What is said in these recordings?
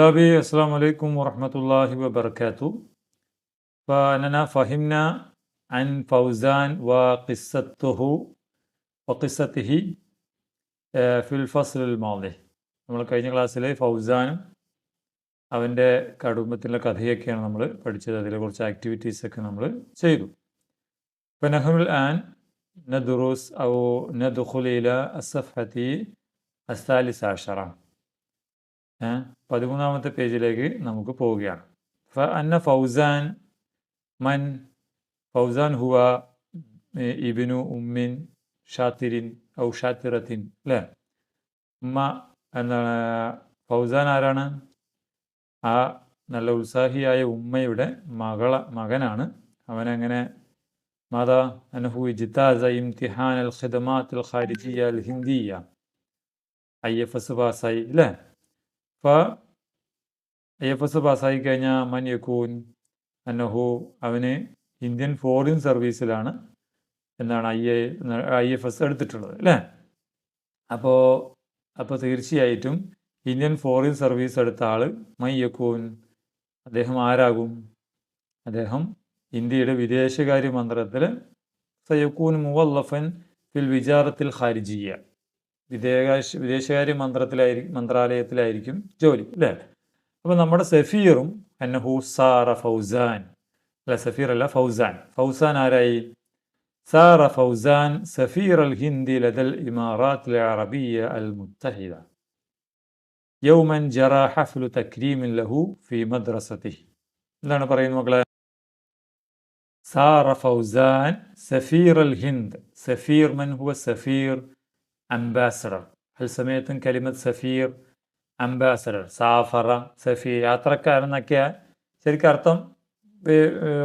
طلابي السلام عليكم ورحمة الله وبركاته فأننا فهمنا عن فوزان وقصته وقصته آه، في الفصل الماضي നമ്മൾ കഴിഞ്ഞ ക്ലാസ്സിൽ ഫൗസാനും അവൻ്റെ കുടുംബത്തിലെ കഥയൊക്കെയാണ് നമ്മൾ പഠിച്ചത് അതിലെ കുറച്ച് ആക്ടിവിറ്റീസ് ഒക്കെ നമ്മൾ ചെയ്തു فنحن الآن ندرس أو ندخل إلى الصفحة الثالثة عشرة ഏ, പതിമൂന്നാമത്തെ പേജിലേക്ക് നമുക്ക് പോവുകയാണ്. ഫ അന്ന ഫൗസാൻ മൻ ഫൗസാൻ ഹുവ ഇബിനു ഉമ്മിൻ ഷാത്തിരിൻ ഔ ഷാത്തിറത്തിൻ അല്ലേ? ഉമ്മ എന്താണ് ഫൗസാൻ ആരാണ്? ആ നല്ല ഉത്സാഹിയായ ഉമ്മയുടെ മകള മകനാണ്. അവനങ്ങനെ? മാതാ അനഹു ജിത്താസ ഇംതിഹാൻ അൽ ഖിദമാത്ത് അൽ അൽ ഹിന്ദിയ. ഐ എഫ് എസ് പാസായി അല്ലേ? അപ്പോൾ ഐ എഫ് എസ് പാസ്സായി കഴിഞ്ഞാൽ മൻ യക്കൂൻ അന്നഹു അവന് ഇന്ത്യൻ ഫോറിൻ സർവീസിലാണ് എന്താണ് I A I F S എടുത്തിട്ടുള്ളത് അല്ലേ? അപ്പോൾ അപ്പോൾ തീർച്ചയായിട്ടും ഇന്ത്യൻ ഫോറിൻ സർവീസ് എടുത്ത ആൾ മൈ യക്കൂൻ? അദ്ദേഹം ആരാകും? അദ്ദേഹം ഇന്ത്യയുടെ വിദേശകാര്യ മന്ത്രത്തിൽ സയക്കൂൻ മുവല്ലഫൻ ഫിൽ വിചാരത്തിൽ ഖാരിജിയ. വിദേശ വിദേശകാര്യ മന്ത്രത്തിലായിരിക്കും മന്ത്രാലയത്തിലായിരിക്കും ജോലി അല്ലേ? അപ്പോൾ നമ്മുടെ സഫീറും അന്നഹു സാറ ഫൗസാൻ. അല്ല സഫീർ അല്ല ഫൗസാൻ. ഫൗസാൻ ആരായി? സാറ ഫൗസാൻ സഫീർ അൽ ഹിന്ദി ലദൽ ഇമാറാത്ത് അറബിയ അൽ മുത്തഹിദ. യൗമൻ ജറ ഹഫ്ലു തക്രീമിൻ ലഹു ഫി മദ്രസത്തി എന്താണ് പറയുന്നത് മക്കളെ? സാറ ഫൗസാൻ സഫീർ അൽ ഹിന്ദ്. സഫീർ മൻ ഹുവ സഫീർ? അംബാസഡർ. അത്സമയത്തും സമയത്തും കലിമത്ത് സഫീർ അംബാസഡർ സാഫറ സഫീർ യാത്രക്കാരെന്നൊക്കെ ശരിക്കും അർത്ഥം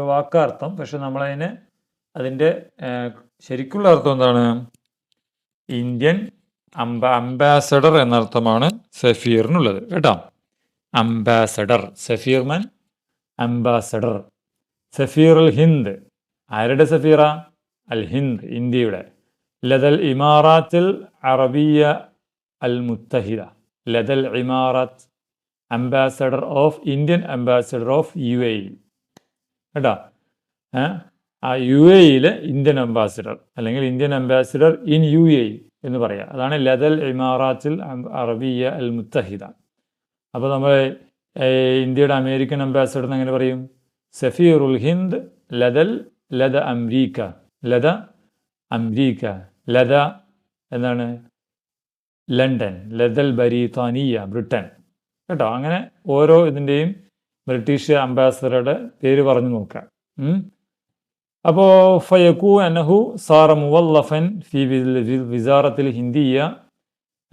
വാക്കർത്ഥം. പക്ഷെ നമ്മളതിന് അതിന്റെ ശരിക്കുള്ള അർത്ഥം എന്താണ്? ഇന്ത്യൻ അംബ അംബാസഡർ എന്നർത്ഥമാണ് സഫീറിനുള്ളത്. കേട്ടോ? അംബാസഡർ. സഫീർമൻ അംബാസഡർ. സഫീർ അൽ ഹിന്ദ്. ആരുടെ സഫീറ? അൽ ഹിന്ദ് ഇന്ത്യയുടെ. ലദൽ ഇമാറാത്തിൽ അറബിയ അൽ മുത്തഹിദ ലദൽ ഇമാറാത്ത് ambassador of Indian ambassador of U A കേട്ടോ? ആ യു എയിലെ ഇന്ത്യൻ അംബാസിഡർ അല്ലെങ്കിൽ Indian ambassador in U A എന്ന് പറയാം. അതാണ് ലദൽ ഇമാറാത്തിൽ അറബിയ അൽ മുത്തഹിദ അപ്പോൾ നമ്മൾ ഇന്ത്യയുടെ അമേരിക്കൻ അംബാസിഡർ എന്ന് എങ്ങനെ പറയും? സഫീറുൽ ഹിന്ദ് ലദൽ ലദ അംരീക്ക. ലദ അംരീക്ക. ലദ എന്താണ് ലണ്ടൻ. ലതൽ ബരീതാനിയ ബ്രിട്ടൻ. കേട്ടോ? അങ്ങനെ ഓരോ ഇതിന്റെയും ബ്രിട്ടീഷ് അംബാസഡറുടെ പേര് പറഞ്ഞു നോക്കാം അപ്പോ അപ്പോൾ ഫയക്കു അനഹു സാറ മുവല്ലഫൻ ഫി വിസാറത്തിൽ ഹിന്ദിയ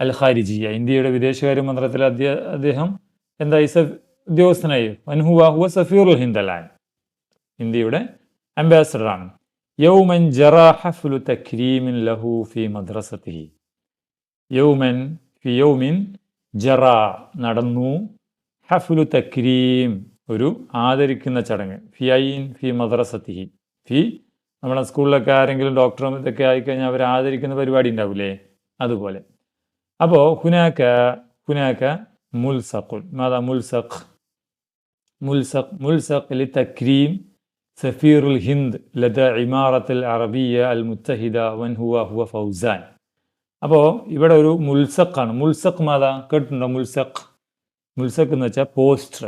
അൽ ഖാരിജിയ ഇന്ത്യയുടെ വിദേശകാര്യ മന്ത്രത്തിൽ അദ്ദേഹം എന്തായി ഉദ്യോഗസ്ഥനായി. അൻഹു വാഹുവ സഫീറുൽ ഹിന്ദലാൻ. ഇന്ത്യയുടെ അംബാസഡറാണ്. യൗമൻ ജറ ഹഫ്ലു തക്രീമിൻ ലഹു ഫി മദ്രസത്തിഹി. യൗമൻ ഫി യൗമിൻ ജറാ നടന്നു. ഹഫ്ലു തക്രീം ഒരു ആദരിക്കുന്ന ചടങ്ങ്. ഫി ഐൻ ഫി മദ്രസത്തിഹി. ഫി നമ്മുടെ സ്കൂളിലൊക്കെ ആരെങ്കിലും ഡോക്ടറും ഇതൊക്കെ ആയിക്കഴിഞ്ഞാൽ അവർ ആദരിക്കുന്ന പരിപാടി ഉണ്ടാവില്ലേ അതുപോലെ. അപ്പോൾ ഹുനാക്ക ഹുനാക്ക മുൽസഖുൽ മാതാ മുൽസഖ്. മുൽസഖ് മുൽസഖ് ലി തക്രീം സഫീറുൽ ഹിന്ദ് ലദ ഇമാറത്തുൽ അറബിയ അൽ മുത്തഹിദ വൻ ഹുവ ഹുവ ഫൗസാൻ. അപ്പോൾ ഇവിടെ ഒരു മുൽസഖാണ് മുൽസഖ് മാതാ? കേട്ടിട്ടുണ്ടോ മുൽസഖ്? മുൽസഖ് എന്ന് വെച്ചാൽ പോസ്റ്റർ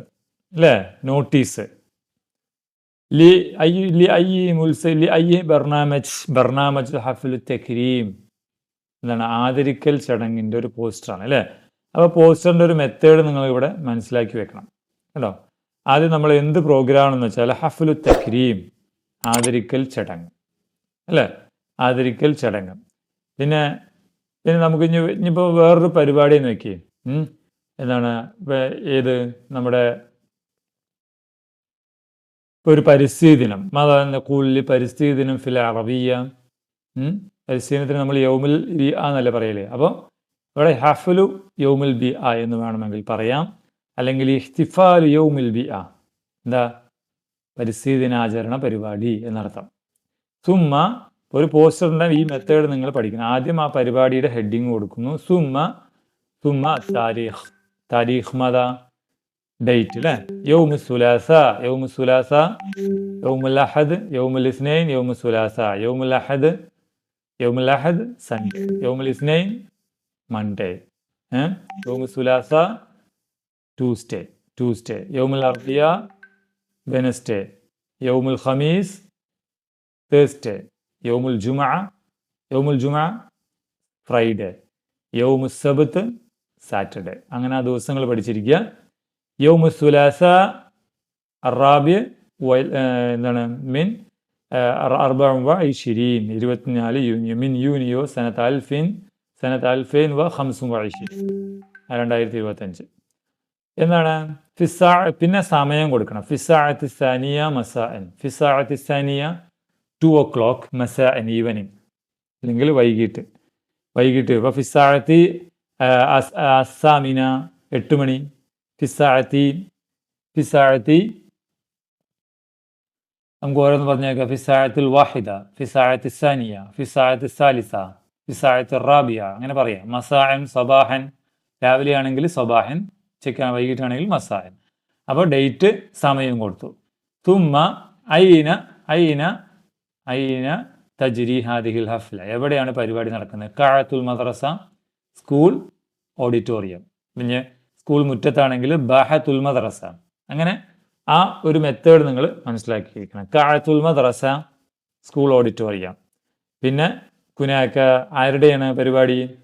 അല്ലേ? നോട്ടീസ്. ലി ഐ ലി ഐ മുൽസ ലി ഐ ബർണാമജ് ബർണാമജ് ഹഫിലു തക്രീം എന്താണ് ആദരിക്കൽ ചടങ്ങിന്റെ ഒരു പോസ്റ്ററാണ് അല്ലേ? അപ്പോൾ പോസ്റ്ററിന്റെ ഒരു മെത്തേഡ് നിങ്ങൾ ഇവിടെ മനസ്സിലാക്കി വെക്കണം. കേട്ടോ? ആദ്യം നമ്മൾ എന്ത് പ്രോഗ്രാമാണെന്ന് വെച്ചാൽ ഹഫ്ലു തക്രീം ആദരിക്കൽ ചടങ്ങ്. അല്ലേ? ആദരിക്കൽ ചടങ്ങ്. പിന്നെ പിന്നെ നമുക്ക് ഇനി ഇനിയിപ്പോൾ വേറൊരു പരിപാടി നോക്കി. എന്താണ്? ഏത്? നമ്മുടെ ഒരു പരിസ്ഥിതി ദിനം മാതാവിന്റെ കൂടുതൽ പരിസ്ഥിതി ദിനം ഫിൽ അറബിയ? പരിസ്ഥിതി ദിനത്തിന് നമ്മൾ യൗമിൽ ബി ആ എന്നല്ലേ പറയലേ. അപ്പോൾ ഇവിടെ ഹഫലു യൗമിൽ ബി ആ എന്ന് വേണമെങ്കിൽ പറയാം. അല്ലെങ്കിൽ ഇഹ്തിഫാലു യൗമിൽ ബി ആ എന്താ? പരിസ്ഥിതി ദിനാചരണ പരിപാടി എന്നർത്ഥം. സുമ്മ ഒരു പോസ്റ്ററിന്റെ ഈ മെത്തേഡ് നിങ്ങൾ പഠിക്കണം. ആദ്യം ആ പരിപാടിയുടെ ഹെഡിങ് കൊടുക്കുന്നു. സുമ്മ സുമ്മ താരീഖ്. താരീഖ് മത ഡേറ്റ് അല്ലേ യൗമു സുലാസ യൗമു സുലാസ യൗമുൽ അഹദ് യൗമുൽ ഇസ്നൈൻ യൗമു സുലാസ. യൗമുൽ അഹദ് യൗമുൽ അഹദ് സൺഡേ യൗമുൽ ഇസ്നൈൻ മൺഡേ യൗമു സുലാസ ട്യൂസ്ഡേ ട്യൂസ്ഡേ യൗമുൽ അർബിയ വെനസ്ഡേ യൗമുൽ ഖമീസ് തേഴ്സ്ഡേ യൗമുൽ ജുമ യൗമുൽ ജുമ ഫ്രൈഡേ യൗമു സബത്ത് സാറ്റർഡേ അങ്ങനെ ആ ദിവസങ്ങൾ പഠിച്ചിരിക്കുക യൗമു സുലാസ അറാബിയ എന്താണ് മിൻ അർബ ഇഷിരീൻ ഇരുപത്തിനാല് യൂനിയോ മിൻ യൂനിയോ സനത്ത് അൽഫിൻ സനത്ത് അൽഫൈൻ വ ഹംസും വൈഷിൻ രണ്ടായിരത്തി ഇരുപത്തഞ്ച് എന്താണ്? ഫിസാ പിന്നെ സമയം കൊടുക്കണം. ഫിസാഅത്ത് സാനിയ മസാഅൻ ഫിസാഅത്ത് സാനിയ ടു ഒ ക്ലോക്ക് മസാഅൻ ഈവനിങ് അല്ലെങ്കിൽ വൈകിട്ട്. വൈകിട്ട്. ഇപ്പോൾ ഫിസാഅത്തി അസാമിന എട്ട് മണി. ഫിസാഅത്തി ഫിസാഅത്തി നമുക്ക് ഓരോന്ന് പറഞ്ഞേക്കാം. ഫിസാഅത്തുൽ വാഹിദ ഫിസാഴത്തി സാനിയ ഫിസാഅത്ത് സാലിസ ഫിസാഅത്ത് റാബിയ. അങ്ങനെ പറയാം. മസാഹൻ സബാഹൻ രാവിലെ ആണെങ്കിൽ സബാഹൻ ഉച്ചയ്ക്ക് വൈകിട്ടാണെങ്കിൽ മസായൻ അപ്പോൾ ഡേറ്റ് സമയം കൊടുത്തു. തുമ്മ ഐന ഐന ഐന തജ്രി ഹാദിഹിൽ ഹഫ്ല. എവിടെയാണ് പരിപാടി നടക്കുന്നത്? കാഴത്തുൽ മദ്രസ സ്കൂൾ ഓഡിറ്റോറിയം. പിന്നെ സ്കൂൾ മുറ്റത്താണെങ്കിൽ ബാഹത്തുൽ മദ്രസ. അങ്ങനെ ആ ഒരു മെത്തേഡ് നിങ്ങൾ മനസ്സിലാക്കിയിരിക്കണം. കാഴത്തുൽ മദ്രസ സ്കൂൾ ഓഡിറ്റോറിയം. പിന്നെ കുനാക്ക ആരുടെയാണ് പരിപാടി?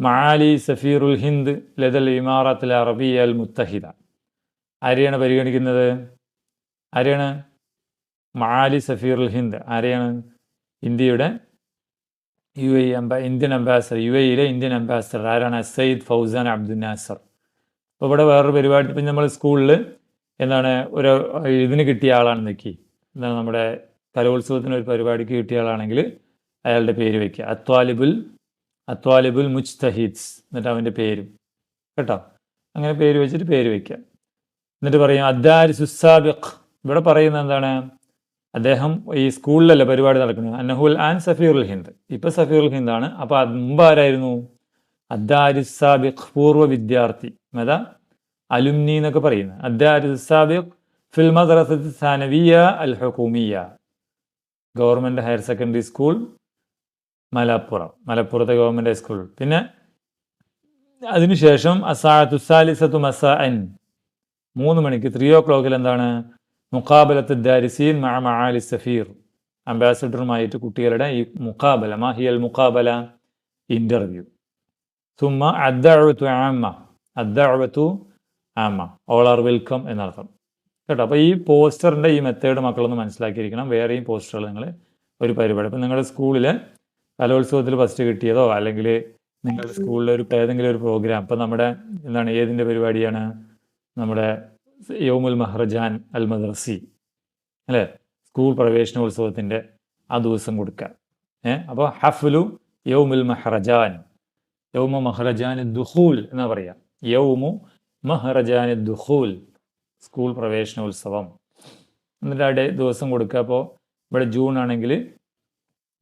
മാലി സഫീറുൽ ഹിന്ദ് ലതൽ ഇമാറത്തിൽ അറബിയ അൽ മുത്തഹിദ. ആരെയാണ് പരിഗണിക്കുന്നത്? ആരെയാണ്? മാലി സഫീറുൽ ഹിന്ദ്. ആരെയാണ്? ഇന്ത്യയുടെ യു എ അംബാ ഇന്ത്യൻ അംബാസഡർ യു എയിലെ ഇന്ത്യൻ അംബാസഡർ ആരാണ്? സയ്യിദ് ഫൗസാൻ അബ്ദുൽ നാസർ. അപ്പോൾ ഇവിടെ വേറൊരു പരിപാടി ഇപ്പം നമ്മൾ സ്കൂളിൽ എന്താണ് ഒരു ഇതിന് കിട്ടിയ ആളാണ് നിൽക്കി എന്താണ് നമ്മുടെ കലോത്സവത്തിന് ഒരു പരിപാടിക്ക് കിട്ടിയ ആളാണെങ്കിൽ അയാളുടെ പേര് വയ്ക്കുക അത്വാലിബുൽ അത്വാലിബുൽ മുജ്തഹിദ്സ് എന്നിട്ട് അവന്റെ പേരും. കേട്ടോ? അങ്ങനെ പേര് വെച്ചിട്ട് പേര് വയ്ക്കുക എന്നിട്ട് പറയും അദ്ദാരി സുസാബിഖ് ഇവിടെ പറയുന്നത് എന്താണ്? അദ്ദേഹം ഈ സ്കൂളിലല്ല പരിപാടി നടക്കുന്നത്? അന്നഹുൽ ആൻ സഫീറുൽ ഹിന്ദ്. ഇപ്പൊ സഫീറുൽ ഹിന്ദാണ് അപ്പോൾ മുമ്പ് ആരായിരുന്നു? അദ്ദാരിസാബിഖ് പൂർവ വിദ്യാർത്ഥി. അതാ അലുമിനി എന്നൊക്കെ പറയുന്നത്. അദ്ദാരിസാബിഖ് ഫിൽ മദ്രസത്ത് സാനവിയ അൽ ഹുക്കൂമിയ government higher secondary school Malappuram മലപ്പുറത്തെ ഗവൺമെന്റ് ഹൈസ്കൂൾ പിന്നെ അതിനുശേഷം അസാത്തുസാലിസത്തു മസ അൻ മൂന്ന് മണിക്ക് ത്രീ ഓ ക്ലോക്കിൽ എന്താണ്? മുഖാബലത്ത് ദാരിസീൻ മഅ സഫീർ. അംബാസഡറുമായിട്ട് കുട്ടികളുടെ ഈ മുഖാബല മാഹിയൽ മുഖാബല ഇന്റർവ്യൂ സുമ അദ്ദഅവത്തു ആമ്മ അദ്ദഅവത്തു ആമ്മ ഓൾ ആർ വെൽക്കം എന്നർത്ഥം. കേട്ടോ അപ്പോൾ ഈ പോസ്റ്ററിന്റെ ഈ മെത്തേഡ് മക്കളൊന്ന് മനസ്സിലാക്കിയിരിക്കണം. വേറെയും പോസ്റ്ററുകൾ നിങ്ങൾ ഒരു പരിപാടി. അപ്പം നിങ്ങളുടെ സ്കൂളിൽ കലോത്സവത്തിൽ ഫസ്റ്റ് കിട്ടിയതോ? അല്ലെങ്കിൽ നിങ്ങളുടെ സ്കൂളിലെ ഒരു ഏതെങ്കിലും ഒരു പ്രോഗ്രാം ഇപ്പം നമ്മുടെ എന്താണ് ഏതിന്റെ പരിപാടിയാണ്? നമ്മുടെ യോമുൽ മഹ്റജാൻ അൽ മദ്രസി. അല്ലേ? സ്കൂൾ പ്രവേശനോത്സവത്തിന്റെ ആ ദിവസം കൊടുക്കുക ഏഹ് അപ്പോൾ ഹഫ്ലു യൗമുൽ മഹ്റജാൻ. യോമു മഹ്റജാൻ ദുഹൂൽ എന്നാ പറയാം. യൗമു മഹ്റജാൻ ദുഹൂൽ സ്കൂൾ പ്രവേശനോത്സവം. എന്നിട്ട് ആ ദിവസം കൊടുക്കുക. അപ്പോൾ ഇവിടെ ജൂൺ ആണെങ്കിൽ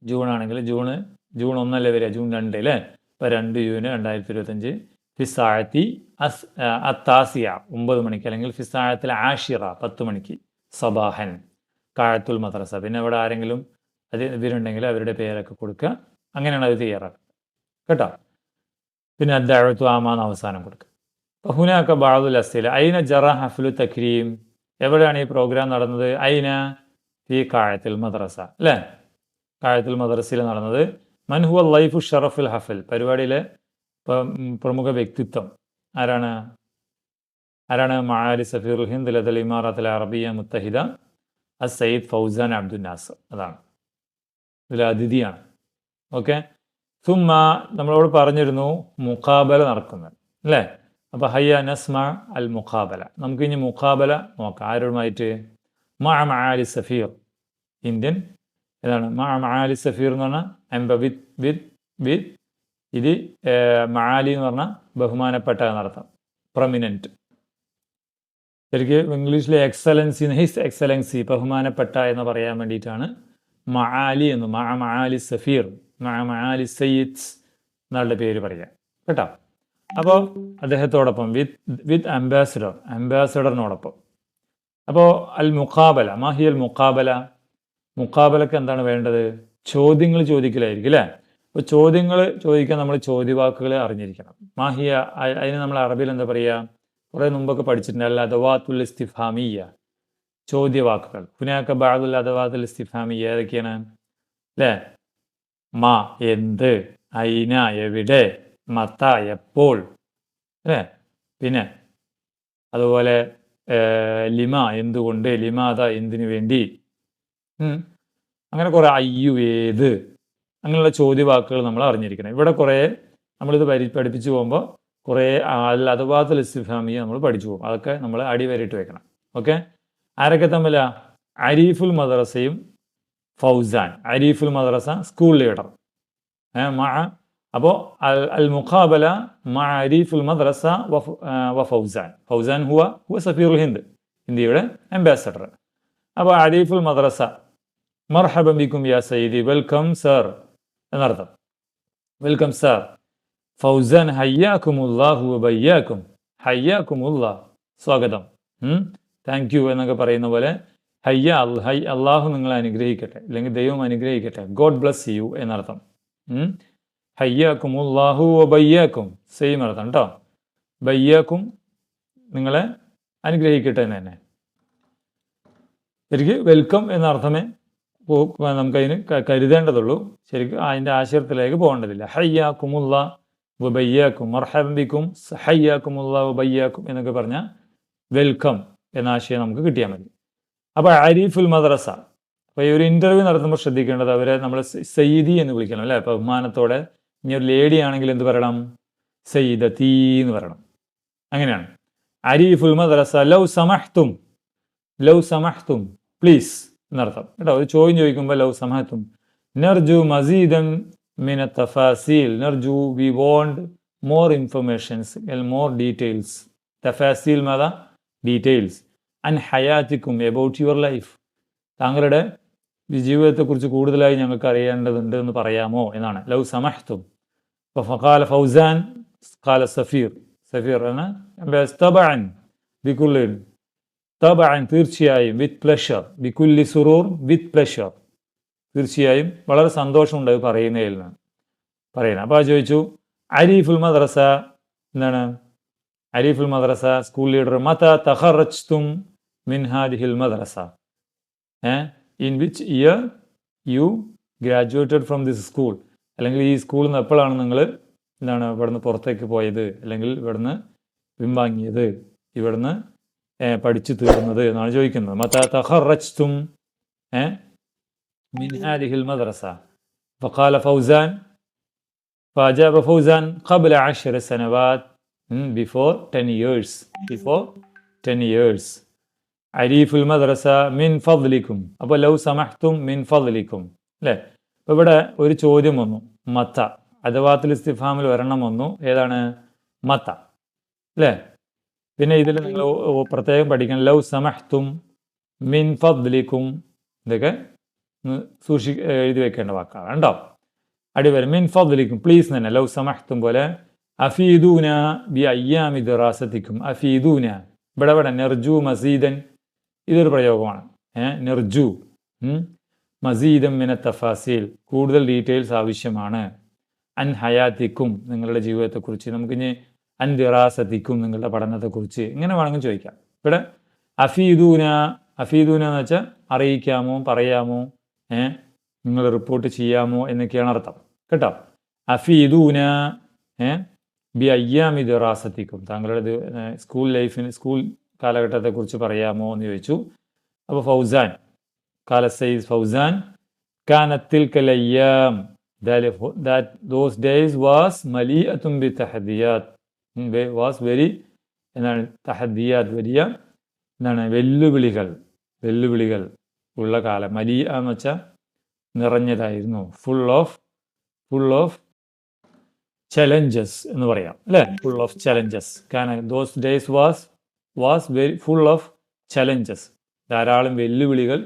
ജൂൺ ആണെങ്കിൽ ജൂണ് ജൂൺ ഒന്നല്ലേ വരിക? ജൂൺ രണ്ട് അല്ലേ? ഇപ്പോൾ രണ്ട് ജൂന് രണ്ടായിരത്തി ഇരുപത്തഞ്ച് ഫിസാഴത്തി അസ് അത്താസിയ ഒമ്പത് മണിക്ക്. അല്ലെങ്കിൽ ഫിസാഴത്തിൽ ആഷിറ പത്ത് മണിക്ക്. സബാഹൻ കാഴത്തുൽ മദ്രസ. പിന്നെ അവിടെ ആരെങ്കിലും അത് ഇവരുണ്ടെങ്കിൽ അവരുടെ പേരൊക്കെ കൊടുക്കുക. അങ്ങനെയാണ് അത് തയ്യാറാക്കുക. കേട്ടോ? പിന്നെ അദ്ദാഴത്തു ആമാന്ന് അവസാനം കൊടുക്കുക. അപ്പോൾ ഹുനാക്ക ബാഴുൽ അസ്തില അയിന ജറ ഹഫ്ലു തക്രീം? എവിടെയാണ് ഈ പ്രോഗ്രാം നടന്നത്? അയിന? ഈ കാഴത്തിൽ മദ്രസ. അല്ലേ? കാഴത്തിൽ മദ്രസയിൽ നടന്നത്. മൻഹുവ ലൈഫു ഷറഫുൽ ഹഫൽ. പരിപാടിയിലെ പ്രമുഖ വ്യക്തിത്വം ആരാണ്? ആരാണ്? മഹാലി സഫീറുൽ ഹിന്ദ് ലതൽ ഇമാറത്തിൽ അറബിയ മുത്തഹിദ അസ് സയ്യിദ് ഫൗസാൻ അബ്ദുൽ നാസർ. അതാണ്. ഇതിൽ അതിഥിയാണ്. ഓക്കെ? സുമ്മ നമ്മളോട് പറഞ്ഞിരുന്നു മുഖാബല നടക്കുന്നത്. അല്ലേ? അപ്പോൾ ഹയ്യ നസ്മ അൽ മുഖാബല. നമുക്ക് ഇനി മുഖാബല നോക്കാം. ആരോടുമായിട്ട് മഅ സഫീർ ഇന്ത്യൻ ഏതാണ് മാ മഹാലി സഫീർ എന്ന് പറഞ്ഞാൽ എംബ വിത്ത് വിത്ത് വിത്ത് ഇത് മഹാലി എന്ന് പറഞ്ഞാൽ ബഹുമാനപ്പെട്ട എന്നർത്ഥം. പ്രൊമിനന്റ് ശരിക്കും ഇംഗ്ലീഷിലെ എക്സലൻസി ഹിസ് എക്സലൻസി ബഹുമാനപ്പെട്ട എന്ന് പറയാൻ വേണ്ടിയിട്ടാണ് മഹാലി എന്ന് മഹാലി സഫീർ മഅ മഹാലി സയ്യിദ്സ് എന്നുള്ള പേര് പറയുക കേട്ടോ? അപ്പോൾ അദ്ദേഹത്തോടൊപ്പം വിത്ത് വിത്ത് അംബാസിഡർ അംബാസിഡറിനോടൊപ്പം അപ്പോൾ അൽ മുഖാബല മാഹി അൽ മുഖാബല മുഖാബലക്ക് എന്താണ് വേണ്ടത്? ചോദ്യങ്ങൾ ചോദിക്കലായിരിക്കും അല്ലേ? അപ്പോൾ ചോദ്യങ്ങൾ ചോദിക്കാൻ നമ്മൾ ചോദ്യവാക്കുകൾ അറിഞ്ഞിരിക്കണം. മാഹിയ അതിന് നമ്മൾ അറബിയിൽ എന്താ പറയുക കുറേ മുമ്പൊക്കെ പഠിച്ചിട്ടുണ്ട്. അല്ല അദവാത്തുൽ ഇസ്തിഫാമിയ ചോദ്യവാക്കുകൾ. ഹുനാക്ക ബാദുൽ അദവാത്തുൽ ഇസ്തിഫാമിയ ഏതൊക്കെയാണ്? അല്ലേ? മാ എന്ത് അയിന എവിടെ മത്ത എപ്പോൾ അല്ലേ? പിന്നെ അതുപോലെ ലിമ എന്തുകൊണ്ട് ലിമാത എന്തിനു വേണ്ടി. അങ്ങനെ കുറേ അയ്യു ഏത്? അങ്ങനെയുള്ള ചോദ്യവാക്കുകൾ നമ്മൾ അറിഞ്ഞിരിക്കണം. ഇവിടെ കുറേ നമ്മളിത് പരി പഠിപ്പിച്ചു പോകുമ്പോൾ കുറേ അൽ ലിസ്ഫാമിയെ നമ്മൾ പഠിച്ചു പോകും. അതൊക്കെ നമ്മൾ അടിവരയിട്ട് വെക്കണം. ഓക്കെ? ആരൊക്കെ തമ്മില? അരീഫുൽ മദ്രസയും ഫൗസാൻ. അരീഫുൽ മദ്രസ സ്കൂൾ ലീഡർ. മഅ അപ്പോൾ അൽ അൽ മുഖാബല മഅ അരീഫുൽ മദ്രസ വ ഫൗസാൻ. ഫൗസാൻ ഹുവ ഹുവ സഫീറുൽ ഹിന്ദ് ഇന്ത്യയുടെ അംബാസഡർ അപ്പോൾ അരീഫുൽ മദ്രസ മർഹബം ബിക്കും യാ സയ്യിദി. Welcome sir. എന്നർത്ഥം. Welcome sir. ഫൗസാൻ ഹയ്യാക്കുമുല്ലാഹു ബയ്യാക്കും ഹയ്യാക്കുമുല്ലാ സ്വാഗതം. താങ്ക് യു എന്നൊക്കെ പറയുന്ന പോലെ ഹയ്യ അൽ ഹൈ അള്ളാഹു നിങ്ങളെ അനുഗ്രഹിക്കട്ടെ. അല്ലെങ്കിൽ ദൈവം അനുഗ്രഹിക്കട്ടെ. ഗോഡ് ബ്ലസ് യു എന്നർത്ഥം. ഹയ്യാക്കും ഹയ്യാക്കുമുല്ലാഹു ബയ്യാക്കും സെയിം അർത്ഥം കേട്ടോ ബയ്യാക്കും നിങ്ങളെ അനുഗ്രഹിക്കട്ടെ എന്ന് തന്നെ. ശരിക്ക് വെൽക്കം എന്ന അർത്ഥമേ നമുക്കതിന് കരുതേണ്ടതുള്ളൂ. ശരിക്കും അതിന്റെ ആശയത്തിലേക്ക് പോകേണ്ടതില്ല. ഹയ്യാക്കുമുള്ള ഉപയ്യാക്കും മർഹബിക്കും ഹയ്യാക്കുമുള്ള ഉപയ്യാക്കും എന്നൊക്കെ പറഞ്ഞാൽ വെൽക്കം എന്ന ആശയം നമുക്ക് കിട്ടിയാൽ മതി. അപ്പോൾ ആരിഫുൽ മദ്രസ അപ്പോൾ ഈ ഒരു ഇന്റർവ്യൂ നടത്തുമ്പോൾ ശ്രദ്ധിക്കേണ്ടത് അവരെ നമ്മൾ സയ്യിദി എന്ന് വിളിക്കണം അല്ലേ? ബഹുമാനത്തോടെ ഇനി ഒരു ലേഡി ആണെങ്കിൽ എന്ത് പറയണം? സയ്യിദത്തി എന്ന് പറയണം. അങ്ങനെയാണ്. അരീഫുൽ മദ്രസ ലൗ സമഹ്തും ലൗ സമഹ്തും പ്ലീസ് എന്നർത്ഥം. കേട്ടോ ഒരു ചോദ്യം ചോദിക്കുമ്പോൾ ലവ് സമഹത്തും നർജു മസീദൻ മിന തഫാസീൽ. നർജു we want more informations more details തഫാസീൽ മത ഡീറ്റെയിൽസ് ആൻഡ് ഹയാത്തിക്കും എബൌട്ട് യുവർ ലൈഫ് താങ്കളുടെ ജീവിതത്തെക്കുറിച്ച് കൂടുതലായി ഞങ്ങൾക്ക് അറിയേണ്ടതുണ്ട് എന്ന് പറയാമോ എന്നാണ്. ലവ് സമഹത്തും. ഇപ്പോൾ ഫൗസാൻ ഖാല സഫീർ. സഫീർ എന്ന തബഅൻ തബഅൻ തീർച്ചയായും വിത്ത് പ്ലഷർ ബിക്കുല്ലി സുറൂർ വിത്ത് പ്ലഷർ തീർച്ചയായും വളരെ സന്തോഷമുണ്ട് അത് പറയുന്നതിൽ നിന്ന്. പറയുന്നത്. അപ്പോൾ ചോദിച്ചു അരീഫുൽ മദ്രസ എന്താണ്? അരീഫുൽ മദ്രസ സ്കൂൾ ലീഡർ മത തഹറച്ചും മിൻഹാദിഹിൽ മദ്രസ. In which year you graduated from this school അല്ലെങ്കിൽ ഈ സ്കൂളിൽ നിന്ന് എപ്പോഴാണ് നിങ്ങൾ എന്താണ് ഇവിടുന്ന് പുറത്തേക്ക് പോയത്? അല്ലെങ്കിൽ ഇവിടുന്ന് പിൻവാങ്ങിയത്? ഇവിടുന്ന് പഠിച്ചു തീർന്നത് എന്നാണ് ചോദിക്കുന്നത്. മത തഹറച്ചും മിൻഹാലിഹിൽ മദ്രസ. ഫഖാല ഫൗസാൻ ഫാജാബ ഫൗസാൻ ഖബല ആഷര സനവാത് before ten years before ten years. അരീഫുൽ മദ്രസ മിൻ ഫദ്ലിക്കും. അപ്പോൾ ലൗ സമഹ്തും മിൻ ഫദ്ലിക്കും. അല്ലേ? അപ്പോൾ ഇവിടെ ഒരു ചോദ്യം വന്നു. മത്ത. അഥവാത്തിൽ ഇസ്തിഫാമിൽ ഒരെണ്ണം വന്നു. ഏതാണ്? മത്ത. അല്ലേ? പിന്നെ ഇതിൽ നിങ്ങൾ പ്രത്യേകം പഠിക്കണം. ലൗ സമഹ്തും മിൻ ഫദ്ലിക്കും. ഇതൊക്കെ സൂക്ഷി എഴുതി വെക്കേണ്ട വാക്കാണ് കേട്ടോ. അടിവരും മിൻ ഫദ്ലിക്കും. പ്ലീസ് തന്നെ. ലൗ സമഹ്തും പോലെ. അഫീദൂന ബി അയ്യാമി ദറാസത്തിക്കും. അഫീദൂന. ഇവിടെ ഇവിടെ നെർജു മസീദൻ. ഇതൊരു പ്രയോഗമാണ്. ഏ നെർജു. മസീദം മിന തഫാസീൽ. കൂടുതൽ ഡീറ്റെയിൽസ് ആവശ്യമാണ്. അൻ ഹയാത്തിക്കും. നിങ്ങളുടെ ജീവിതത്തെക്കുറിച്ച്. നമുക്കിനി അൻദിറാസതിക്കും നിങ്ങളുടെ പഠനത്തെക്കുറിച്ച് ഇങ്ങനെ വേണമെങ്കിൽ ചോദിക്കാം. ഇവിടെ അഫീദൂന അഫീദൂന എന്ന് വെച്ചാൽ അറിയിക്കാമോ പറയാമോ ഏ നിങ്ങൾ റിപ്പോർട്ട് ചെയ്യാമോ എന്നൊക്കെയാണ് അർത്ഥം. കേട്ടോ? അഫീദൂന ഏ ബി അയ്യാമി ദറാസത്തിക്കും താങ്കളുടെ സ്കൂൾ ലൈഫിന് സ്കൂൾ കാലഘട്ടത്തെക്കുറിച്ച് പറയാമോ എന്ന് ചോദിച്ചു. അപ്പോൾ ഫൗസാൻ കാല സൈസ് ഫൗസാൻ കാനത്തിൽ കലയ്യാം ദോസ് ഡേയ്സ് വാസ് മലി അതുംബി തഹദിയാത്ത്. വാസ് വെരി എന്താണ് തഹദിയാത്ത് വലിയ എന്താണ് വെല്ലുവിളികൾ വെല്ലുവിളികൾ ഉള്ള കാലം. മലിയ എന്ന് വെച്ചാൽ നിറഞ്ഞതായിരുന്നു. Full of full of challenges എന്ന് പറയാം അല്ലേ? ഫുൾ ഓഫ് ചലഞ്ചസ് കാരണം those days was was very full of challenges ധാരാളം വെല്ലുവിളികൾ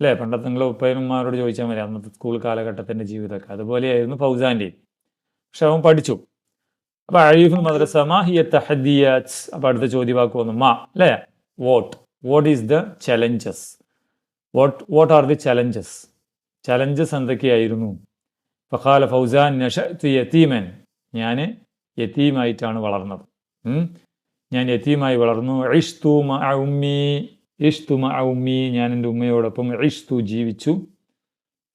അല്ലേ? പണ്ടത്തെ നിങ്ങളെ ഉപ്പയന്മാരോട് ചോദിച്ചാൽ മതി അന്നത്തെ സ്കൂൾ കാലഘട്ടത്തിന്റെ ജീവിതമൊക്കെ. അതുപോലെയായിരുന്നു ഫൗസാന്റെയും പക്ഷെ അവൻ പഠിച്ചു. അപ്പൊ അഴീഫുൽ മദ്രസ മാ അപ്പൊ അടുത്ത ചോദ്യവാക്ക് വന്നു മാ അല്ലേ? What what is the challenges what what are the challenges challenges എന്തൊക്കെയായിരുന്നു? ഫഖാല ഫൗസാൻ നഷഅ്തു യതീമൻ. ഞാൻ യതീമായിട്ടാണ് വളർന്നത്. ഞാൻ യതീമായി വളർന്നു. ഇഷ്തു മഅ ഉമ്മി ഇഷ്തു മഅ ഉമ്മി. ഞാൻ എന്റെ ഉമ്മയോടൊപ്പം ഇഷ്തു ജീവിച്ചു.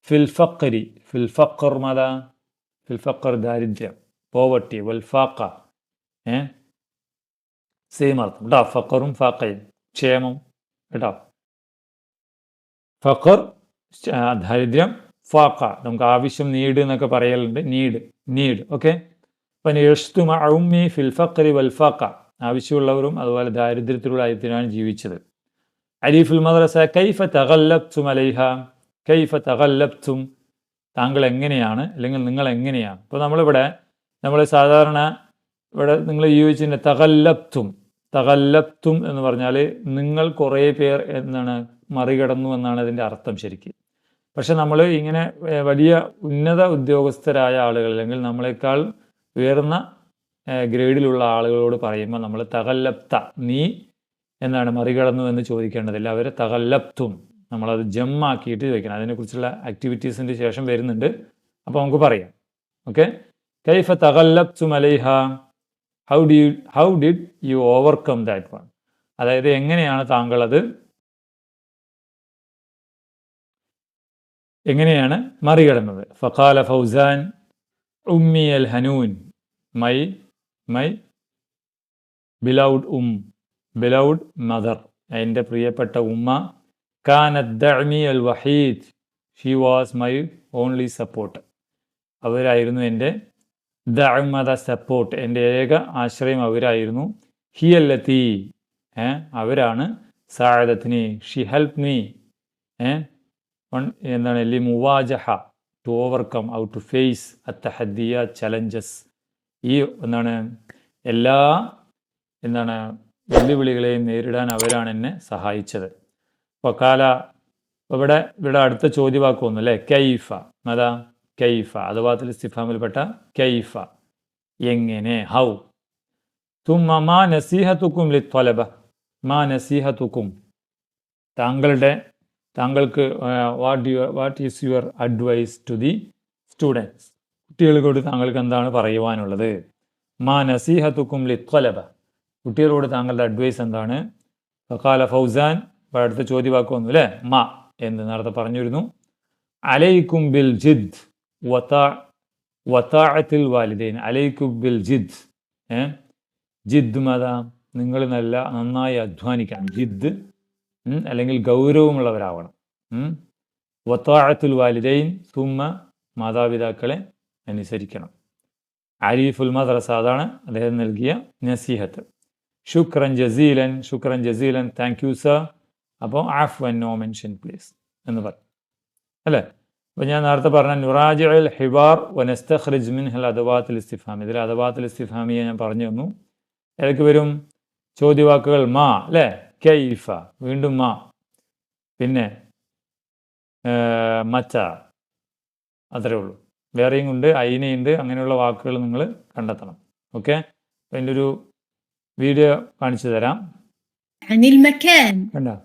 ഫിൽ ഫക്കരി ഫിൽ ഫക്കർ മത ഫിൽ ഫക്കർ ദാരിദ്ര്യം. പോവർട്ടി വൽഫാക്ക ഏ? സെയിം അർത്ഥം. കേട്ടോ ഫക്കറും ഫാക്കയും ക്ഷേമം കേട്ടോ ഫക്കർ ദാരിദ്ര്യം ഫാക്ക നമുക്ക് ആവശ്യം നീഡ് എന്നൊക്കെ പറയലുണ്ട്. Need need okay? അപ്പം ഫിൽ ഫഖറി വൽ ഫാക്ക ആവശ്യമുള്ളവരും അതുപോലെ ദാരിദ്ര്യത്തിലുള്ള ആയത്തിനാണ് ജീവിച്ചത്. അരീഫുൽ മദ്രസ കൈഫ തകല്ലബ്തും അലൈഹ കൈഫ തകല്ലബ്തും താങ്കൾ എങ്ങനെയാണ് അല്ലെങ്കിൽ നിങ്ങൾ എങ്ങനെയാണ് ഇപ്പോൾ നമ്മളിവിടെ നമ്മൾ സാധാരണ ഇവിടെ നിങ്ങൾ ഉപയോഗിച്ചിട്ടുണ്ട് തകല്ലത്തും തകല്ലത്തും എന്ന് പറഞ്ഞാൽ നിങ്ങൾ കുറേ പേർ എന്നാണ് മറികടന്നു എന്നാണ് അതിന്റെ അർത്ഥം ശരിക്കും. പക്ഷെ നമ്മൾ ഇങ്ങനെ വലിയ ഉന്നത ഉദ്യോഗസ്ഥരായ ആളുകൾ അല്ലെങ്കിൽ നമ്മളെക്കാൾ ഉയർന്ന ഗ്രേഡിലുള്ള ആളുകളോട് പറയുമ്പോൾ നമ്മൾ തകല്ലപ്ത നീ എന്നാണ് മറികടന്നു എന്ന് ചോദിക്കേണ്ടതില്ല. അവർ തകല്ലപ്തും നമ്മളത് ജമ്മാക്കിയിട്ട് ചോദിക്കണം. അതിനെക്കുറിച്ചുള്ള ആക്ടിവിറ്റീസിന്റെ ശേഷം വരുന്നുണ്ട്. അപ്പോൾ നമുക്ക് പറയാം. ഓക്കെ? കൈഫ തകല്ലപ്തും അലൈഹ how did you how did you overcome that one അതായത് എങ്ങനെയാണ് താങ്കൾ അത് എങ്ങനെയാണ് മറികടന്നത്? ഫഖാല ഫൗസാൻ ഉമ്മി അൽ Hanoun my my beloved um beloved mother. എന്റെ പ്രിയപ്പെട്ട ഉമ്മ കാനദ്ദഅമി അൽ Waheed she was my only support അവരായിരുന്നു എന്റെ ദഅമത സപ്പോർട്ട്. എന്റെ ഏക ആശ്രയം അവരായിരുന്നു. ഹിയല്ലത്തി ഏ അവരാണ്. സാഴദത്തിനി ഷി ഹെൽപ്പ് മീ ഏ എന്താണ് ലി മുവാജഹ to overcome or to face അത്തഹദിയ challenges. ഈ എന്താണ് എല്ലാ എന്താണ് വെല്ലുവിളികളെയും നേരിടാൻ അവരാണ് എന്നെ സഹായിച്ചത്. അപ്പോൾ കാല ഇവിടെ ഇവിടെ അടുത്ത ചോദ്യവാക്ക് വന്നു അല്ലേ? കൈഫ അതാ കൈഫ അഥവാത്തിൽ ഇസ്തിഫാമിൽപ്പെട്ട കൈഫ. എങ്ങനെ? ഹൗ? തുമ്മ മാ നസീഹത്തുക്കും ലിത്വലബ മാ നസീഹത്തുക്കും. താങ്കളുടെ താങ്കൾക്ക് what your what is your advice to the students കുട്ടികളോട് താങ്കൾക്ക് എന്താണ് പറയുവാനുള്ളത്? മാ നസീഹത്തുക്കും ലിത്വലബ കുട്ടികളോട് താങ്കളുടെ അഡ്വൈസ് എന്താണ്? ഫക്കാല ഫൗസാൻ അടുത്ത ചോദ്യവാക്ക് വന്നു മാ എന്ന് നേരത്തെ പറഞ്ഞിരുന്നു. അലൈക്കും ബിൽ ജിദ്. വത്താ വത്താഅത്തിൽ വാലിദൈൻ അലൈക്കും ബിൽ ജിദ് ഏ? ജിദ് മത നിങ്ങൾ നല്ല നന്നായി അധ്വാനിക്കണം. ജിദ് അല്ലെങ്കിൽ ഗൗരവമുള്ളവരാവണം. വത്താഴത്തുൽ വാലിദൈൻ സുമ്മ മാതാപിതാക്കളെ അനുസരിക്കണം. ആരിഫുൽ മദ്രസ അതാണ് അദ്ദേഹം നൽകിയ നസീഹത്ത്. ശുക്രൻ ജസീലൻ ശുക്രൻ ജസീലൻ താങ്ക് യു സർ. അപ്പോൾ ആഫ് വൻ നോ മെൻഷൻ പ്ലീസ് എന്ന് പറയും അല്ലേ? അപ്പോൾ ഞാൻ നേരത്തെ പറഞ്ഞ നുറാജിൽ ഹിബാർ വനസ്തഖ്രിജ് മിൻ ഹൽ അദവാത്തിൽ ഇസ്തിഫാമി. ഇതിൽ അദവാത്തിൽ ഇസ്തിഫാമിയെ ഞാൻ പറഞ്ഞു തന്നു. ഏതൊക്കെ വരും ചോദ്യവാക്കുകൾ മാ അല്ലേ? കൈഫ വീണ്ടും മാ. പിന്നെ മച്ച. അത്രേ ഉള്ളൂ. വേറെയും ഉണ്ട് അയിനയുണ്ട് അങ്ങനെയുള്ള വാക്കുകൾ നിങ്ങൾ കണ്ടെത്തണം. ഓക്കെ? അതിന്റെ ഒരു വീഡിയോ കാണിച്ചു തരാം. കണ്ടോ?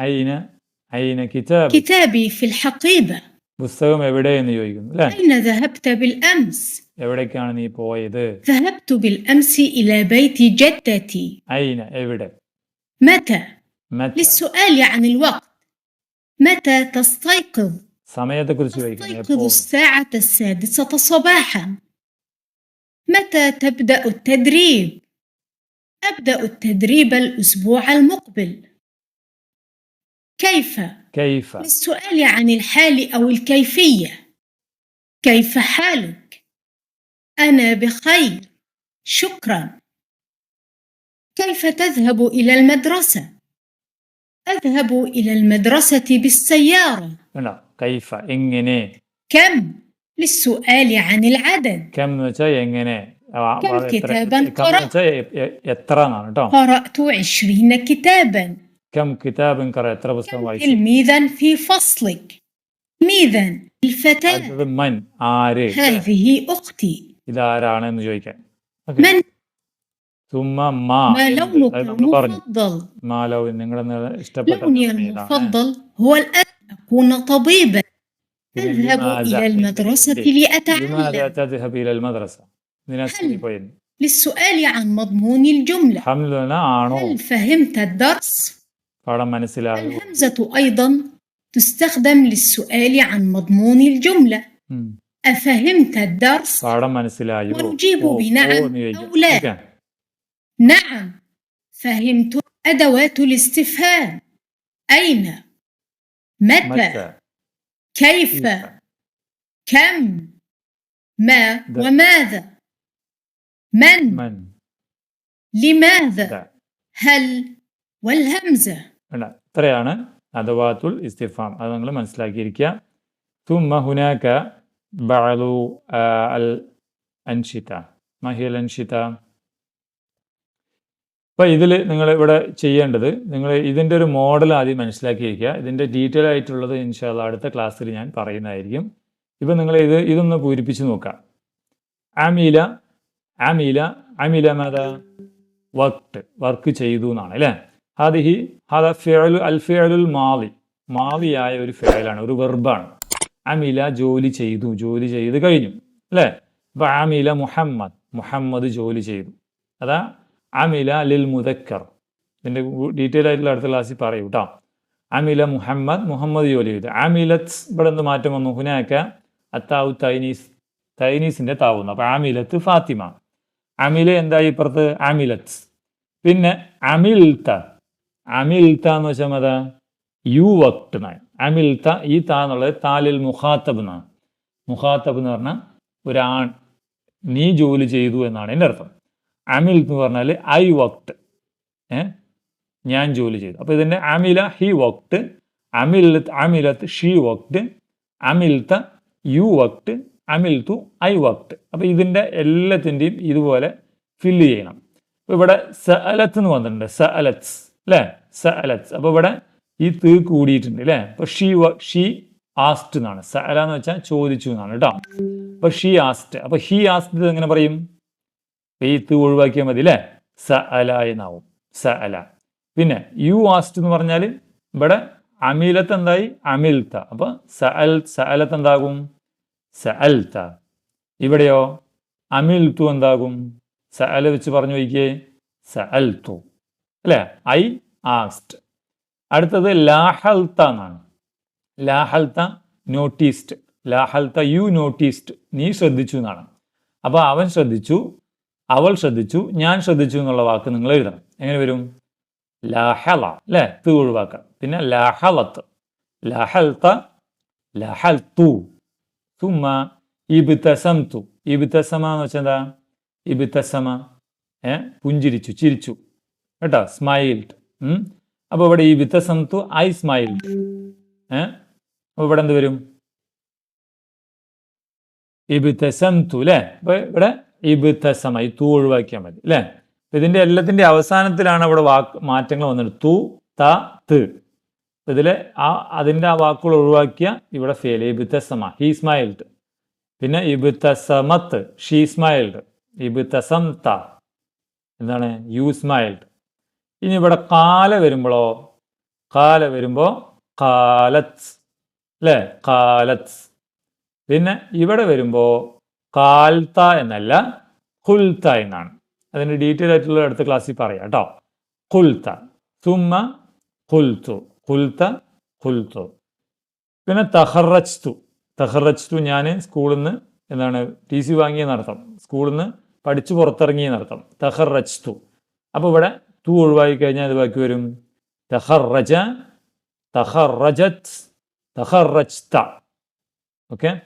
അയിന أين كتابك؟ അയിന അയിന കിതാബ് كتابي في الحقيبة പുസ്തകം എവിടെ എന്ന് ചോദിക്കുന്നു അല്ലേ أين ذهبت بالأمس؟ എവിടേക്കാണ് നീ പോയത് ذهبت بالأمس إلى بيت جدتي അയിന എവിടെ متى؟ മറ്റ للسؤال عن الوقت متى تستيقظ؟ സമയത്തെക്കുറിച്ച് ചോദിക്കുന്നു أستيقظ എപ്പോൾ الساعة السادسة صباحا متى تبدأ التدريب؟ أبدأ التدريب الأسبوع المقبل كيف؟ كيف؟ للسؤال عن يعني الحال أو الكيفية. كيف حالك؟ أنا بخير. شكرا. كيف تذهب إلى المدرسة؟ أذهب إلى المدرسة بالسيارة. لا كيف؟ إنني. كم؟ للسؤال عن العدد. كم كم كتابا قرأت؟ قرأت عشرين كتابا. കം കിതാബൻ കറ എത്ര പുസ്തകം كم വായിച്ചു تلميذا في فصلك؟ ميذا الفتاة അടുത്തത് മൻ ആര് هذه أختي ഇതാരാണ് എന്ന് ചോദിക്കാൻ ഓക്കെ من സുമ്മ മാ ما എന്ത്? لونك അത് നമ്മൾ പറഞ്ഞു المفضل മാലോ നിങ്ങളുടെ ഇഷ്ടപ്പെട്ട لوني നിറം ഏതാണ്? المفضل هو الأسود أكون طبيبا പിന്നെ أذهب لماذا؟ إلى المدرسة ليه؟ لأتعلم لماذا تذهب إلى المدرسة ഇതിനാ സ്കൂളിൽ പോയത് للسؤال عن مضمون الجملة ഹംലുന ആണോ هل فهمت الدرس؟ പാഠം മനസ്സിലായോ الهمزة أيضا تستخدم للسؤال عن مضمون الجملة ഉം. أفهمت الدرس؟ പാഠം മനസ്സിലായോ ونجيب ഓ, بنعم ഓ എന്ന് ചോദിക്കാം. أو لا. ഓക്കേ. نعم فهمت أدوات الاستفهام أين؟ متى؟ മറ്റേ كيف؟ كم؟ ما ده. وماذا؟ من؟ മൻ لماذا؟ ده. هل؟ والهمزة വേണ്ട. ഇത്രയാണ് അദവാത്തുൽ ഇസ്തിഫാം. അത് നിങ്ങൾ മനസ്സിലാക്കിയിരിക്കുക. തുമ്മ ഹുനാക്ക ബഅലു അൽ അൻഷിത. മഹിൽ അൻഷിത. അപ്പോൾ ഇതിൽ നിങ്ങൾ ഇവിടെ ചെയ്യേണ്ടത് നിങ്ങൾ ഇതിന്റെ ഒരു മോഡൽ ആദ്യം മനസ്സിലാക്കിയിരിക്കുക. ഇതിന്റെ ഡീറ്റെയിൽ ആയിട്ടുള്ളത് ഇൻഷാല്ല അടുത്ത ക്ലാസ്സിൽ ഞാൻ പറയുന്നതായിരിക്കും. ഇപ്പം നിങ്ങൾ ഇത് ഇതൊന്ന് പൂരിപ്പിച്ച് നോക്കാം ആമീല ആമീല ആമീല മാതാ വർക്ക് വർക്ക് ചെയ്തു എന്നാണ് അല്ലേ? ഹാദിഹി ഹാദ ഫേലു അൽ ഫിഅലുൽ മാലി മാലിയായ ഒരു ഫേലാണ് ഒരു വെർബാണ്. അമില ജോലി ചെയ്തു ജോലി ചെയ്ത് കഴിഞ്ഞു അല്ലേ? അപ്പോൾ അമില മുഹമ്മദ് മുഹമ്മദ് ജോലി ചെയ്തു. അതാ അമില ലിൽ മുദക്കർ. ഇതിന്റെ ഡീറ്റെയിൽ ആയിട്ടുള്ള അടുത്ത ക്ലാസ്സിൽ പറയൂ കേട്ടോ അമില മുഹമ്മദ് മുഹമ്മദ് ജോലി ചെയ്തു. അമിലത്ത് ഇവിടെ എന്ത് മാറ്റം വന്നു. ഹുനാക്ക അത്താവു തൈനീസ് തൈനീസിന്റെ താവുന്നു അപ്പോൾ അമിലത്ത് ഫാത്തിമ. അമില എന്തായി ഇപ്പുറത്ത്? അമിലത്ത്. പിന്നെ അമിൽത്ത അമിൽത്ത എന്ന് വെച്ചാൽ മത? യു വക്ട് എന്നാണ് അമിൽത്ത ഈ താ എന്നുള്ളത് താലിൽ മുഖാത്തബ് എന്നാണ് മുഖാത്തബ് എന്ന് പറഞ്ഞാൽ ഒരാൺ നീ ജോലി ചെയ്തു എന്നാണ് എന്റെ അർത്ഥം. അമിൽ എന്ന് പറഞ്ഞാൽ ഐ വക്ട്. ഏ? ഞാൻ ജോലി ചെയ്തു. അപ്പോൾ ഇതിന്റെ അമില ഹി വക്ട് അമിലത്ത് അമിലത്ത് ഷീ വക്ട് അമിൽത്ത യു വക്ട് അമിൽത്തു ഐ വക്ട്. അപ്പോൾ ഇതിന്റെ എല്ലാത്തിന്റെയും ഇതുപോലെ ഫില്ല് ചെയ്യണം. അപ്പോൾ ഇവിടെ സഅലത്ത് എന്ന് വന്നിട്ടുണ്ട് സഅലത്ത്. അല്ലേ സ അലത്ത് അപ്പോൾ ഇവിടെ ഈ തീ കൂടിയിട്ടുണ്ട് അല്ലേ അപ്പോൾ ഷീ ഷീ ആസ്റ്റ് എന്നാണ്. സ അല എന്ന് വെച്ചാൽ ചോദിച്ചു എന്നാണ് കേട്ടോ. അപ്പോൾ ഷീ ആസ്റ്റ്. അപ്പോൾ ഹി ആസ്റ്റ് എങ്ങനെ പറയും? ഈ തീ ഒഴിവാക്കിയാൽ മതി അല്ലേ സ അല എന്നാവും. സ അല പിന്നെ യു ആസ്റ്റ് എന്ന് പറഞ്ഞാൽ ഇവിടെ അമിലത്ത് എന്തായി? അമിൽത്ത. അപ്പോൾ സ അലത്ത് എന്താകും? സ അൽത്ത ഇവിടെയോ? അമിൽത്തു എന്താകും? സ അല വെച്ച് പറഞ്ഞു വയ്ക്കേ സഅൽത്തു. അല്ലേ? ഐ ആസ്റ്റ് അടുത്തത് ലാഹൽത്ത എന്നാണ്. ലാഹൽത്ത നോട്ടീസ്ഡ് ലാഹൽത്ത യു നോട്ടീസ്ഡ് നീ ശ്രദ്ധിച്ചു എന്നാണ്. അപ്പോൾ അവൻ ശ്രദ്ധിച്ചു അവൾ ശ്രദ്ധിച്ചു ഞാൻ ശ്രദ്ധിച്ചു എന്നുള്ള വാക്ക് നിങ്ങൾ എഴുതണം. എങ്ങനെ വരും? ലാഹല അല്ലേ? ത് ഒഴിവാക്കാം. പിന്നെ ലാഹലത്ത് തു തുമ്മ ഇബിത്തസം തു ഇബ്തസമ എന്ന് വെച്ചാൽ എന്താ? ഇബ്തസമ ഏ? പുഞ്ചിരിച്ചു ചിരിച്ചു. കേട്ടോ സ്മൈൽഡ് അപ്പോൾ ഇവിടെ ഈ വിത്തസന്തു ഐ സ്മൈൽഡ് ഏ? അപ്പോൾ ഇവിടെ എന്ത് വരും? ഇബിത്തസംതു അല്ലേ അപ്പോൾ ഇവിടെ ഇബിത്തസമ ഈ തൂ ഒഴിവാക്കിയാൽ മതി അല്ലേ ഇതിന്റെ എല്ലാത്തിന്റെ അവസാനത്തിലാണ് ഇവിടെ വാക്ക് മാറ്റങ്ങൾ വന്നത്. തു ത ത്. ഇതിൽ ആ അതിന്റെ ആ വാക്കുകൾ ഒഴിവാക്കിയ ഇവിടെ ഫെയിൽ ഇബിത്തസമ ഹി സ്മൈൽഡ് പിന്നെ ഇബിത്തസമത്ത് ഷീ സ്മൈൽഡ് ഇബിത്തസം ത എന്താണ്? യു സ്മൈൽഡ് ഇനി ഇവിടെ കാല വരുമ്പോഴോ കാല വരുമ്പോൾ കാലത്ത് അല്ലേ? കാലത്ത്. പിന്നെ ഇവിടെ വരുമ്പോൾ കാൽത്ത എന്നല്ല കുൽത്ത എന്നാണ്. അതിന്റെ ഡീറ്റെയിൽ ആയിട്ടുള്ള അടുത്ത ക്ലാസ്സിൽ പറയാം കേട്ടോ. കുൽത്ത തുമ്മ കുൽത്തു കുൽത്ത കുൽത്തു പിന്നെ തഹറച്ചു തഹറച്ചു ഞാൻ സ്കൂളിൽ നിന്ന് എന്താണ് ടി സി വാങ്ങിയെന്നർത്ഥം. സ്കൂളിൽ നിന്ന് പഠിച്ചു പുറത്തിറങ്ങിയെന്നർത്ഥം. തഹറച്ചു അപ്പോൾ ഇവിടെ തു ഒഴിവായി കഴിഞ്ഞാൽ അത് ബാക്കി വരും. തഹറജ തഹറജത് തഹറജ്ത ഓക്കെ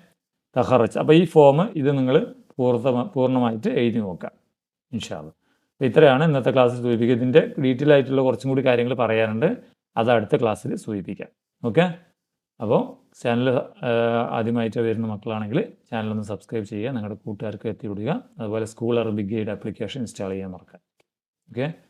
തഹറജ് അപ്പോൾ ഈ ഫോം ഇത് നിങ്ങൾ പൂർണ പൂർണമായിട്ട് എഴുതി നോക്കുക. ഇൻഷാല്ല അപ്പോൾ ഇത്രയാണ് ഇന്നത്തെ ക്ലാസ്സിൽ സൂചിപ്പിക്കുക. ഇതിന്റെ ഡീറ്റെയിൽ ആയിട്ടുള്ള കുറച്ചും കൂടി കാര്യങ്ങൾ പറയാനുണ്ട്. അത് അടുത്ത ക്ലാസ്സിൽ സൂചിപ്പിക്കാം. ഓക്കെ അപ്പോൾ ചാനൽ ആദ്യമായിട്ട് വരുന്ന മക്കളാണെങ്കിൽ ചാനലൊന്ന് സബ്സ്ക്രൈബ് ചെയ്യുക. നിങ്ങളുടെ കൂട്ടുകാർക്ക് എത്തിവിടുക. അതുപോലെ school Arabic guide application install ചെയ്യാൻ മറക്കാം ഓക്കെ